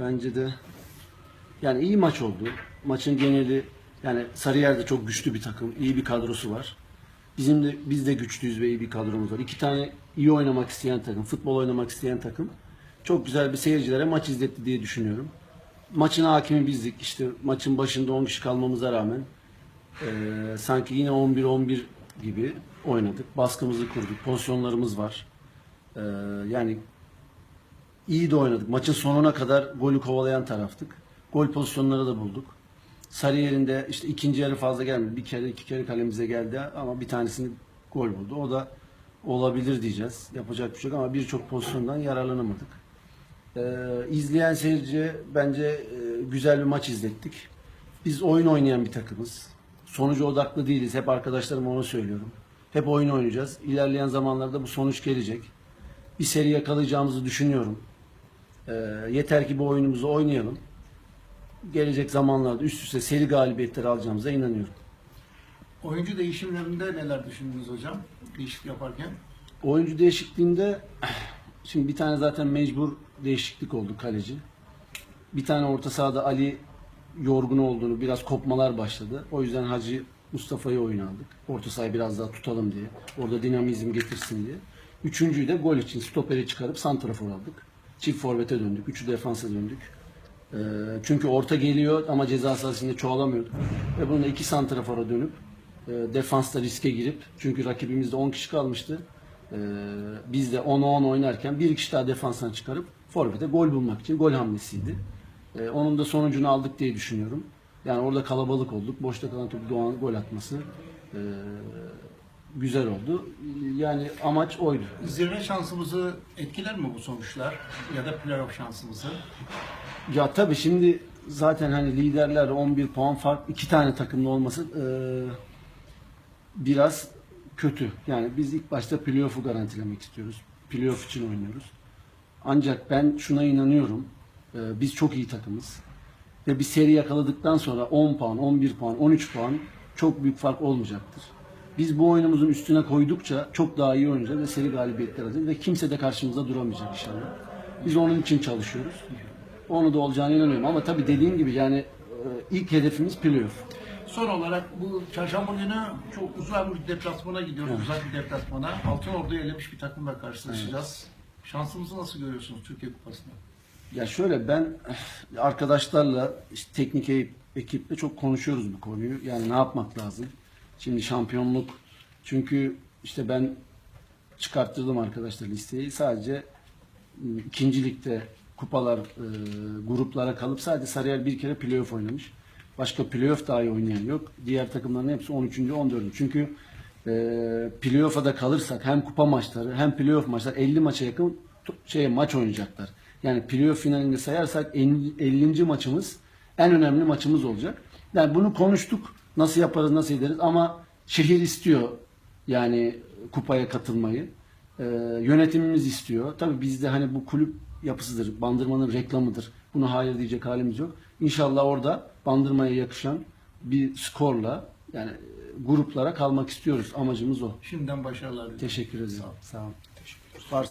Bence de yani iyi maç oldu. Maçın geneli yani Sarıyer de çok güçlü bir takım. iyi bir kadrosu var. Bizim de biz de güçlüyüz ve iyi bir kadromuz var. İki tane iyi oynamak isteyen takım, futbol oynamak isteyen takım. Çok güzel bir seyircilere maç izletti diye düşünüyorum. Maçın hakimi bizdik. İşte maçın başında 10 kişi kalmamıza rağmen eee, sanki yine 11-11 gibi oynadık. Baskımızı kurduk. Pozisyonlarımız var. Eee, yani iyi de oynadık. Maçın sonuna kadar golü kovalayan taraftık. Gol pozisyonları da bulduk. Sarıyer'in de işte ikinci yarı fazla gelmedi. Bir kere iki kere kalemize geldi ama bir tanesini gol buldu. O da olabilir diyeceğiz. Yapacak bir şey yok ama birçok pozisyondan yararlanamadık. Ee, izleyen seyirciye bence e, güzel bir maç izlettik. Biz oyun oynayan bir takımız. Sonuca odaklı değiliz. Hep arkadaşlarıma onu söylüyorum. Hep oyun oynayacağız. İlerleyen zamanlarda bu sonuç gelecek. Bir seri yakalayacağımızı düşünüyorum. Ee, yeter ki bu oyunumuzu oynayalım. Gelecek zamanlarda üst üste seri galibiyetleri alacağımıza inanıyorum. Oyuncu değişimlerinde neler düşündünüz hocam? Değişiklik yaparken. Oyuncu değişikliğinde şimdi bir tane zaten mecbur değişiklik oldu kaleci. Bir tane orta sahada Ali yorgun olduğunu biraz kopmalar başladı. O yüzden Hacı Mustafa'yı oyuna aldık. Orta sahayı biraz daha tutalım diye. Orada dinamizm getirsin diye. Üçüncüyü de gol için stoperi çıkarıp santrafor aldık. Çift forvete döndük. Üçü defansa döndük. Ee, çünkü orta geliyor ama ceza sahasında çoğalamıyorduk. Ve bunu da iki santrafora dönüp e, defansta riske girip çünkü rakibimizde 10 kişi kalmıştı. Ee, biz de 10'a 10 oynarken bir kişi daha defanstan çıkarıp forvete gol bulmak için gol hamlesiydi. Ee, onun da sonucunu aldık diye düşünüyorum. Yani orada kalabalık olduk. Boşta kalan topu Doğan gol atması e, güzel oldu. Yani amaç oydu. Zirve şansımızı etkiler mi bu sonuçlar? Ya da playoff şansımızı? Ya tabii şimdi zaten hani liderler 11 puan fark iki tane takımlı olması e, biraz kötü. Yani biz ilk başta playoff'u garantilemek istiyoruz. Playoff için oynuyoruz. Ancak ben şuna inanıyorum. E, biz çok iyi takımız. Ve bir seri yakaladıktan sonra 10 puan, 11 puan, 13 puan çok büyük fark olmayacaktır. Biz bu oyunumuzun üstüne koydukça çok daha iyi oynayacağız ve seri galibiyetler alacağız ve kimse de karşımıza duramayacak inşallah. Biz onun için çalışıyoruz. Onu da olacağına inanıyorum ama tabii dediğim gibi yani e, ilk hedefimiz playoff. Son olarak bu çarşamba günü çok uzak bir deplasmana gidiyoruz. Uzak bir deplasmana. Altın Ordu'yu elemiş bir takımla karşılaşacağız. Şansımızı nasıl görüyorsunuz Türkiye Kupası'nda? Ya şöyle ben eh, arkadaşlarla işte teknik ekip- ekiple çok konuşuyoruz bu konuyu. Yani ne yapmak lazım? Şimdi şampiyonluk çünkü işte ben çıkarttırdım arkadaşlar listeyi. Sadece m, ikinci ligde kupalar e, gruplara kalıp sadece Sarıyer bir kere playoff oynamış. Başka playoff dahi oynayan yok. Diğer takımların hepsi 13. 14. Çünkü e, playoff'a da kalırsak hem kupa maçları hem playoff maçlar 50 maça yakın şeye maç oynayacaklar. Yani playoff finalinde sayarsak 50. 50. maçımız en önemli maçımız olacak. Yani bunu konuştuk. Nasıl yaparız, nasıl ederiz ama şehir istiyor yani kupaya katılmayı. Ee, yönetimimiz istiyor. Tabii bizde hani bu kulüp yapısıdır. Bandırmanın reklamıdır. Buna hayır diyecek halimiz yok. İnşallah orada bandırmaya yakışan bir skorla yani e, gruplara kalmak istiyoruz. Amacımız o. Şimdiden başarılar diliyorum. Teşekkür ederim. Sağ olun. Sağ olun. Var-